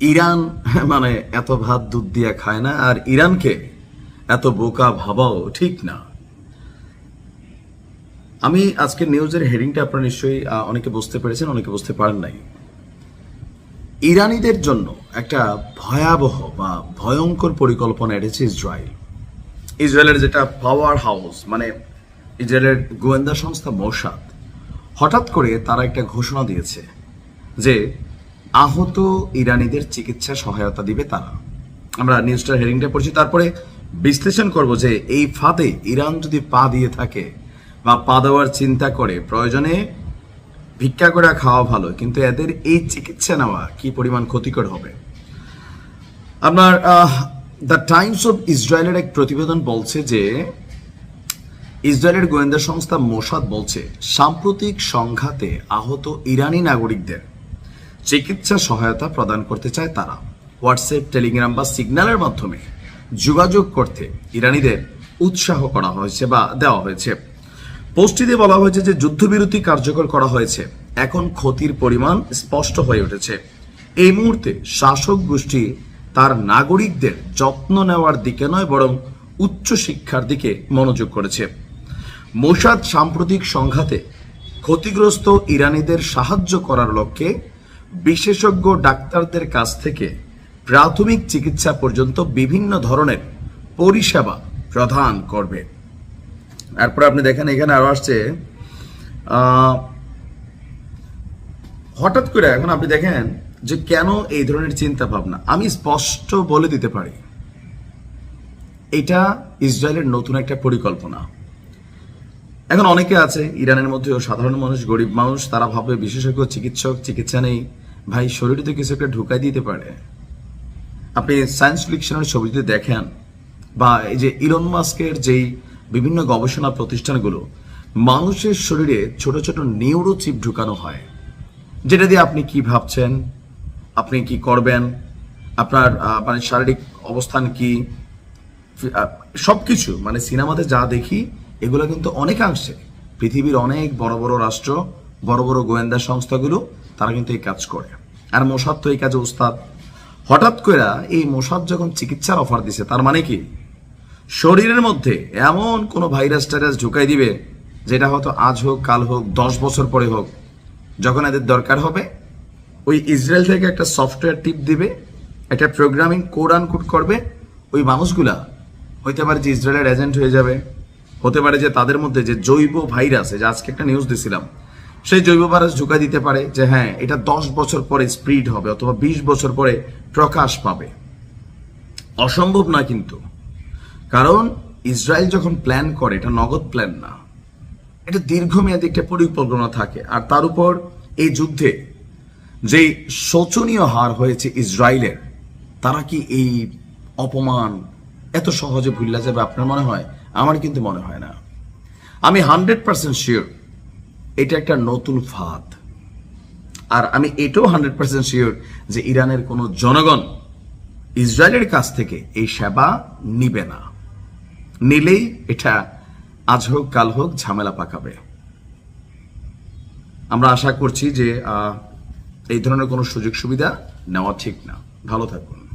Iran মানে এত ভাত দুধ দিয়ে খায় না, আর ইরানকে এত বোকা ভাবাও ঠিক না। আমি আজকে নিউজের হেডিংটা আপনারা নিশ্চয়ই অনেকে বুঝতে পেরেছেন, অনেকে বুঝতে পারেন নাই। ইরানিদের জন্য একটা ভয়াবহ বা ভয়ঙ্কর পরিকল্পনা এনেছে ইসরায়েল। ইসরায়েলের যেটা পাওয়ার হাউস মানে ইসরায়েলের গোয়েন্দা সংস্থা মোসাদ হঠাৎ করে তারা একটা ঘোষণা দিয়েছে যে আহত ইরানিদের চিকিৎসা সহায়তা দিবে তারা। আমরা নিউজটার হেডিংটা পড়ছি, তারপরে বিশ্লেষণ করব যে এই ফাঁদে ইরান যদি পা দিয়ে থাকে বা পা দেওয়ার চিন্তা করে, প্রয়োজনে ভিক্ষা করে খাওয়া ভালো, কিন্তু এদের এই চিকিৎসা নেওয়া কি পরিমাণ ক্ষতিকর হবে? আপনার দ্য টাইমস অফ ইসরায়েলের এক প্রতিবেদন বলছে যে ইসরায়েলের গোয়েন্দা সংস্থা মোসাদ বলছে, সাম্প্রতিক সংঘাতে আহত ইরানি নাগরিকদের চিকিৎসা সহায়তা প্রদান করতে চায় তারা। হোয়াটসঅ্যাপ টেলিগ্রাম বা সিগন্যালের মাধ্যমে যোগাযোগ করতে ইরানিদের উৎসাহ করা হয়েছে বা দেওয়া হয়েছে। পোস্টটিতে বলা হয়েছে যে যুদ্ধবিরতি কার্যকর করা হয়েছে। এখন ক্ষতির পরিমাণ স্পষ্ট হয়ে উঠেছে। এই মুহূর্তে শাসক গোষ্ঠী তার নাগরিকদের যত্ন নেওয়ার দিকে নয়, বরং উচ্চ শিক্ষার দিকে মনোযোগ করেছে। মোসাদ সাম্প্রতিক সংঘাতে ক্ষতিগ্রস্ত ইরানিদের সাহায্য করার লক্ষ্যে বিশেষজ্ঞ ডাক্তারদের কাছ থেকে প্রাথমিক চিকিৎসা পর্যন্ত বিভিন্ন ধরনের পরিষেবা প্রদান করবে। তারপরে আপনি দেখেন, এখানে আরও আসছে হঠাৎ করে এখন আপনি দেখেন যে কেন এই ধরনের চিন্তা ভাবনা? আমি স্পষ্ট বলে দিতে পারি। এটা ইসরায়েলের নতুন একটা পরিকল্পনা। এখন অনেকে আছে, ইরানের মধ্যেও সাধারণ মানুষ, গরিব মানুষ, তারা ভাবে বিশেষজ্ঞ, চিকিৎসক, চিকিৎসা নেই। ভাই, শরীরে তো কিছু একটা ঢুকাই দিতে পারে। আপনি সায়েন্স ফিকশনের ছবিতে দেখেন, বা এই যে ইলন মাস্কের যেই বিভিন্ন গবেষণা প্রতিষ্ঠানগুলো, মানুষের শরীরে ছোট ছোট নিউরো চিপ ঢুকানো হয়। যেটা দিয়ে আপনি কি ভাবছেন? আপনি কি করবেন? আপনার মানে শারীরিক অবস্থান কি? সব কিছু মানে সিনেমাতে যা দেখি এগুলো কিন্তু অনেকাংশে পৃথিবীর অনেক বড় বড় রাষ্ট্র, বড় বড় গোয়েন্দা সংস্থাগুলো, তারা কিন্তু এই কাজ করে। আর মোসাদ তো এই কাজে উস্তাদ হঠাৎ করে এই মোসাদ যখন চিকিৎসার অফার দিছে, তার মানে কি? শরীরের মধ্যে এমন কোনো ভাইরাস টাইরাস ঢুকাই দিবে, যেটা হয়তো আজ হোক, কাল হোক, দশ বছর পরে হোক, যখন এদের দরকার হবে, ওই ইসরায়েল থেকে একটা সফটওয়্যার টিপ দিবে, একটা প্রোগ্রামিং কোড আনকোড করবে, ওই মানুষগুলা হইতে পারে যে ইসরায়েলের এজেন্ট হয়ে যাবে। হতে পারে যে তাদের মধ্যে যে জৈব ভাইরাস যে আজকে একটা নিউজ দিছিলাম, সেই জৈব ভাইরাস ঢুকা দিতে পারে যে হ্যাঁ এটা দশ বছর পরে স্প্রিড হবে অথবা বিশ বছর পরে প্রকাশ পাবে। অসম্ভব না কিন্তু। কারণ ইসরায়েল যখন প্ল্যান করে, এটা নগদ প্ল্যান না। এটা দীর্ঘমেয়াদী একটা পরিকল্পনা থাকে। আর তার উপর এই যুদ্ধে যে শোচনীয় হার হয়েছে ইসরায়েলের, তারা কি এই অপমান এত সহজে ভুললা যাবে আপনার মনে হয়? আমার কিন্তু মনে হয় না। আমি হান্ড্রেড পার্সেন্ট শিওর এটা একটা নতুন ফাঁদ। আর আমি এটাও হান্ড্রেড পার্সেন্ট শিওর যে ইরানের কোনো জনগণ ইসরায়েলের কাছ থেকে এই সেবা নিবে না। নিলেই এটা আজ হোক, কাল হোক ঝামেলা পাকাবে। আমরা আশা করছি যে এই ধরনের কোনো সুযোগ সুবিধা নেওয়া ঠিক না। ভালো থাকুন।